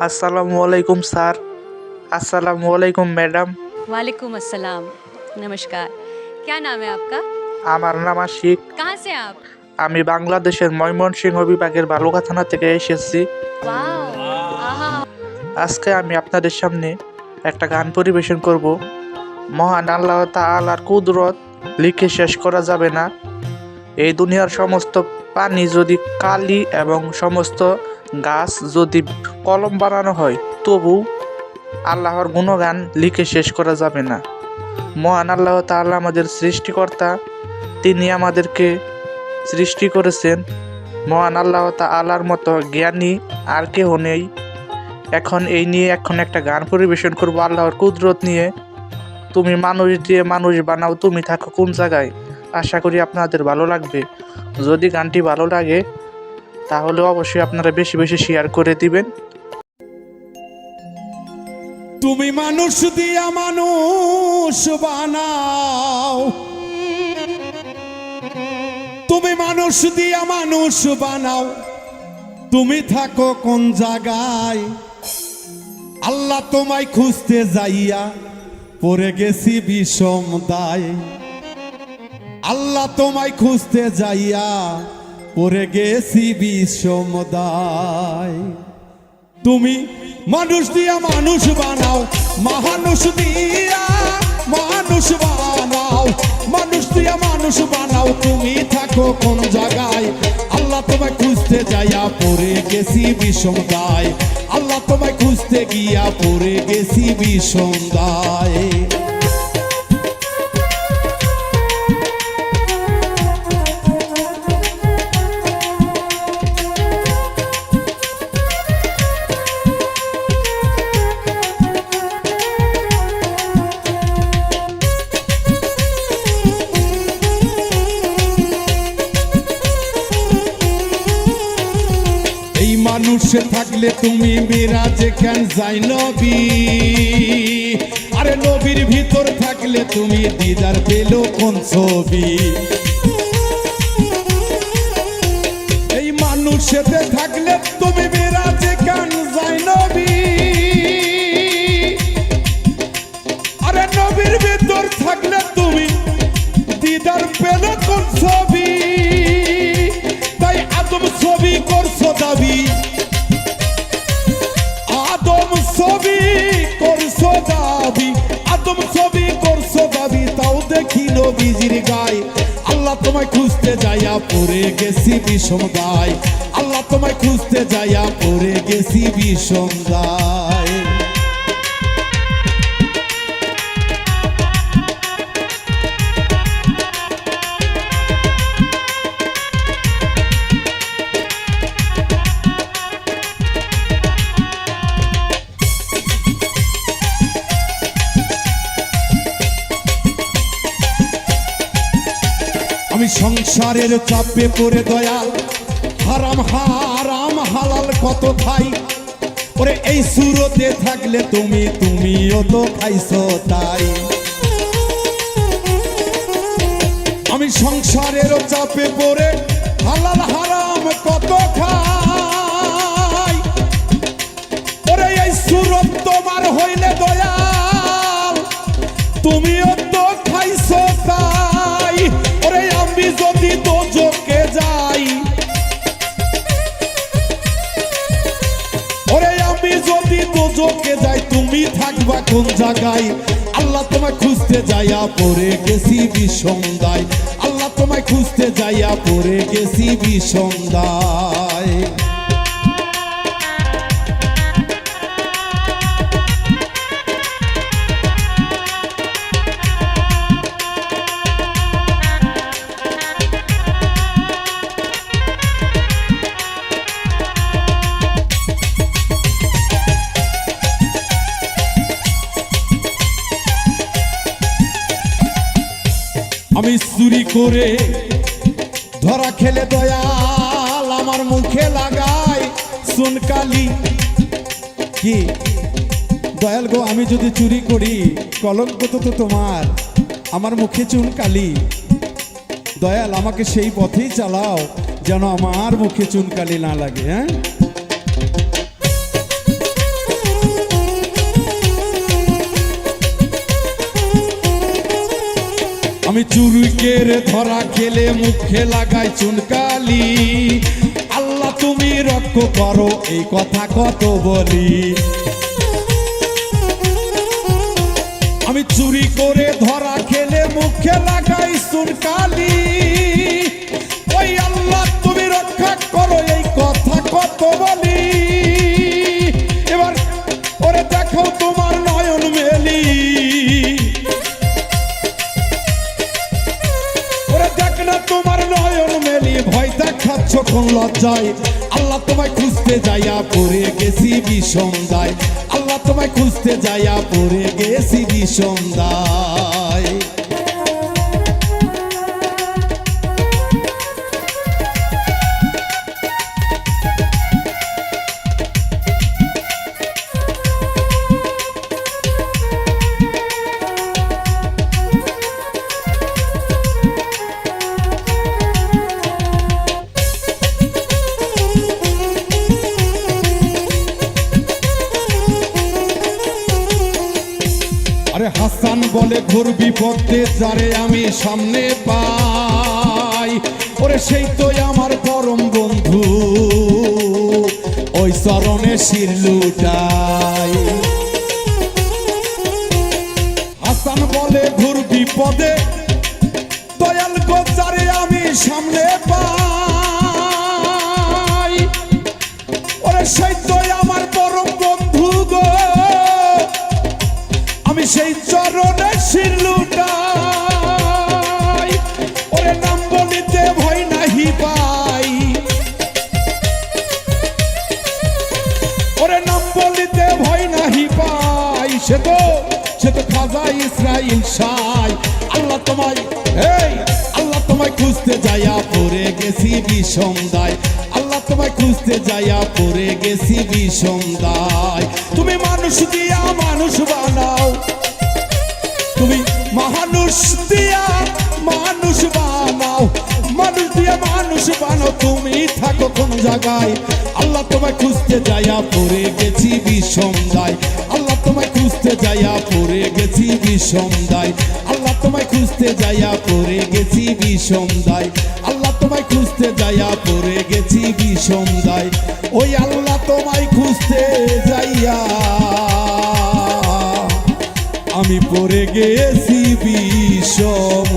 আসসালামু আলাইকুম স্যার আসসালামু আলাইকুম ম্যাডাম वालेकुम अस्सलाम नमस्कार क्या नाम है आपका আমার নাম আশিক कहाँ से हैं आप আমি বাংলাদেশের ময়মনসিংহ বিভাগের বালুকা থানা থেকে এসেছি वाओ आहा আজকে আমি আপনাদের সামনে একটা গান পরিবেশন করব মহান আল্লাহ তাআলার কুদরত লিখে শেষ করা যাবে না এই দুনিয়ার সমস্ত পানি যদি কালি এবং সমস্ত গাছ যদি কলম বানানো হয়, তবু আল্লাহর গুণগান লিখে শেষ করা যাবে না। মহান আল্লাহ তাআলা আমাদের সৃষ্টিকর্তা, তিনি আমাদেরকে সৃষ্টি করেছেন। মহান আল্লাহ তাআলার মতো জ্ঞানী আর কেউ নেই। এখন এই নিয়ে এখন একটা গান পরিবেশন করব আল্লাহর কুদরত নিয়ে। তুমি মানুষ দিয়ে মানুষ বানাও, তুমি থাকো কোন জায়গায়? আশা করি আপনাদের ভালো লাগবে। যদি গানটি ভালো লাগে তাহলে অবশ্যই আপনারা বেশি বেশি শেয়ার করে দিবেন। তুমি মানুষ দিয়া মানুষ বানাও। তুমি মানুষ দিয়া মানুষ বানাও। তুমি থাকো কোন জায়গায়? আল্লাহ তোমায় খুঁজতে যাইয়া পড়ে গেছি বিষম দায়। আল্লাহ তোমায় খুঁজতে যাইয়া পড়ে গেছি বিষম দায় তুমি মানুষ দিয়া মানুষ বানাও মানুষ দিয়া মানুষ বানাও। মানুষ দিয়া মানুষ বানাও, তুমি থাকো কোন জায়গায়। আল্লাহ তোমায় খুঁজতে যাইয়া পরে গেছি বিষমদায় আল্লাহ তোমায় খুঁজতে গিয়া পরে গেছি বিষম মানুষে থাকলে তুমি মিরাজে কেন যাই নবী আরে নবীর ভিতর থাকলে তুমি দিদার পেল কোন ছবি? এই মানুষেতে থাকলে দেখি নবীজির গায় আল্লাহ তোমায় খুঁজতে যাইয়া পরে গেছি বিষম গায় আল্লাহ তোমায় খুঁজতে যাইয়া পরে গেছি বিষম গায় সংসারের চাপে পড়ে দয়াল হারাম হারাম, হালাল কত খাই? ওরে, এই সুরতে থাকলে তুমি, তুমিও তো খাইছো তাই। আমি সংসারের চাপে পড়ে হালাল, হারাম কত খাই? ওরে, এই সুরত তোমার হইলে দয়াল। তুমিও তুমি থাকবা কোন জায়গায়? আল্লাহ তোমায় খুঁজতে যাইয়া পরে গেছি বিসন্ধ্যায়। আল্লাহ তোমায় খুঁজতে যাইয়া পরে গেছি বিষন্দায় আমি চুরি করে ধরা খেলে দয়াল আমার মুখে লাগাই। সুনকালি কি? দয়াল গো, আমি যদি চুরি করি, কলঙ্ক তো তো তোমার। আমার মুখে চুনকালি দয়াল, আমাকে সেই পথেই চালাও যেন আমার মুখে চুনকালি না লাগে হ্যাঁ? আমি চুরুকের ধরা খেলে মুখে লাগাই চুনকালি। আল্লাহ, তুমি রক্ষ করো এই কথা কত বলি। আমি চুরি করে ধরা খেলে মুখে লাগাই চুনকালি। লজ্জায় আল্লাহ তোমায় খুঁজতে যাইয়া পড়ে গেছি বিষম দায় আল্লাহ তোমায় খুঁজতে যাইয়া পড়ে গেছি বিষম দায় আরে হাসান বলে ঘোর বিপদে, যারে আমি সামনে পাই। ওরে সেই তো আমার পরম বন্ধু, ওই চরণে শির লুটাই। হাসান বলে ঘোর বিপদে, দয়াল গোচারে আমি সামনে পাই। আমি সেই চরণে শিলুটাই ওরে নাম বলিতে ভয় নাহি পাই। ওরে নাম বলিতে ভয় নাহি পাই। সে তো সে তো খাজা ইসরাইল সাই। আল্লাহ তোমায়, এই, আল্লাহ তোমায় খুঁজতে যাইয়া পড়ে গেছি বিষম দায়। তোমায় খুঁজতে যাইয়া পড়ে গেছি বিষম দায় তুমি মানুষ দিয়া মানুষ বানাও। তুমি মানুষ দিয়া মানুষ বানাও। মানুষ দিয়া মানুষ বানাও, তুমি থাকো কোন জায়গায়। আল্লাহ তোমায় খুঁজতে যাইয়া পড়ে গেছি বিষম দায় আল্লাহ তোমায় খুঁজতে যাইয়া পড়ে গেছি বিষম দায় আল্লাহ তোমায় খুঁজতে যাইয়া পড়ে গেছি বিষম দায় আল্লাহ তোমায় খুঁজতে যাইয়া পড়ে গেছি বিষম দায় ওই আল্লাহ তোমায় খুঁজতে যাইয়া। আমি পড়ে গেছি বিষমদা